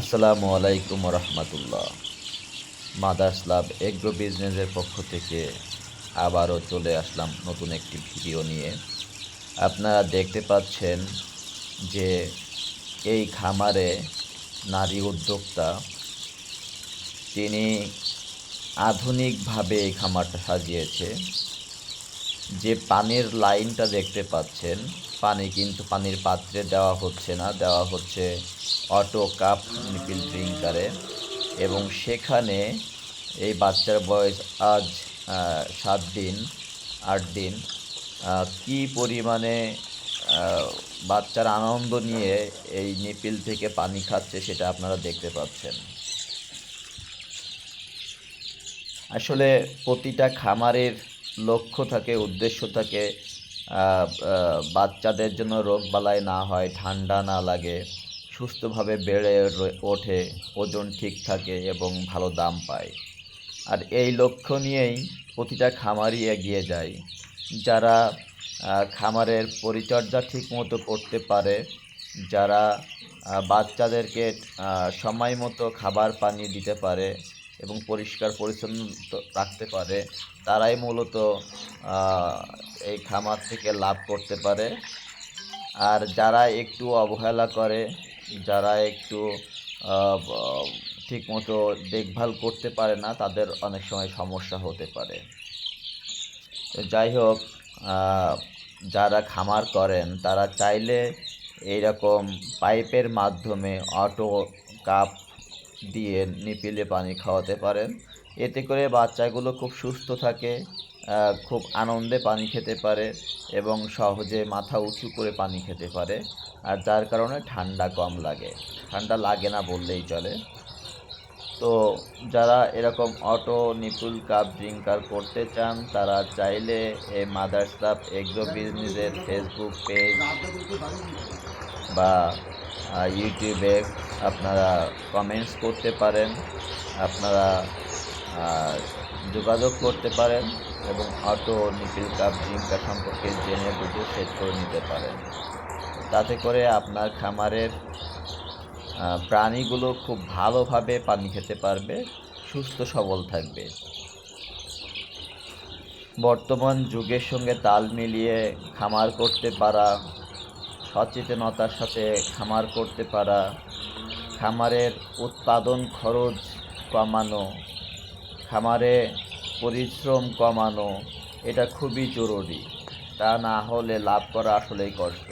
আসসালামু আলাইকুম রহমতুল্লাহ মাদার্স লাভ এগ্রো বিজনেসের পক্ষ থেকে আবারও চলে আসলাম নতুন একটি ভিডিও নিয়ে। আপনারা দেখতে পাচ্ছেন যে এই খামারে নারী উদ্যোক্তা, তিনি আধুনিকভাবে এই খামারটা সাজিয়েছে। যে পানির লাইনটা দেখতে পাচ্ছেন, পানি কিন্তু পানির পাত্রে দেওয়া হচ্ছে না, দেওয়া হচ্ছে অটো, কাপ নিপিল ড্রিঙ্কারে এবং সেখানে এই বাচ্চার বয়স আজ সাত দিন, আট দিন কি পরিমাণে বাচ্চার আনন্দ নিয়ে এই নিপিল থেকে পানি খাচ্ছে সেটা আপনারা দেখতে পাচ্ছেন। আসলে প্রতিটা খামারের লক্ষ্য থাকে, উদ্দেশ্য থাকে বাচ্চাদের জন্য রোগবালাই না হয়, ঠান্ডা না লাগে, সুস্থভাবে বেড়ে ওঠে, ওজন ঠিক থাকে এবং ভালো দাম পায়। আর এই লক্ষ্য নিয়েই প্রতিটা খামারই এগিয়ে যায়। যারা খামারের পরিচর্যা ঠিকমতো করতে পারে, যারা বাচ্চাদেরকে সময় মতো খাবার পানি দিতে পারে এবং পরিষ্কার পরিচ্ছন্ন রাখতে পারে। তারাই মূলত এই খামার থেকে লাভ করতে পারে। আর যারা একটু অবহেলা করে, যারা একটু ঠিকমতো দেখভাল করতে পারে না, তাদের অনেক সময় সমস্যা হতে পারে। তো যাই হোক যারা খামার করেন, তারা চাইলে এইরকম পাইপের মাধ্যমে অটো, কাপ দিয়ে নিপিলে পানি খাওয়াতে পারেন। এতে করে বাচ্চাগুলো খুব সুস্থ থাকে খুব আনন্দে পানি খেতে পারে এবং সহজে মাথা উঁচু করে পানি খেতে পারে। আর যার কারণে ঠান্ডা কম লাগে। ঠান্ডা লাগে না বললেই চলে। তো যারা এরকম অটো, নিপুল কাপ ড্রিঙ্কার করতে চান, তারা চাইলে এই মাদার্স কাপ, এগ্রো বিজনেসের ফেসবুক পেজ বা ইউটিউবে আপনারা কমেন্টস করতে পারেন, আপনারা যোগাযোগ করতে পারেন এবং অটো নিপিল কাপ ড্রিঙ্কার সম্পর্কে জেনে বুঝে সেট করে নিতে পারেন। তাতে করে আপনার খামারের প্রাণীগুলো খুব ভালোভাবে পানি খেতে পারবে, সুস্থ সবল থাকবে। বর্তমান যুগের সঙ্গে তাল মিলিয়ে খামার করতে পারা সচেতনতার সাথে খামার করতে পারা, খামারের উৎপাদন খরচ কমানো, খামারে পরিশ্রম কমানো, এটা খুবই জরুরি। তা না হলে লাভ করা আসলেই কষ্ট।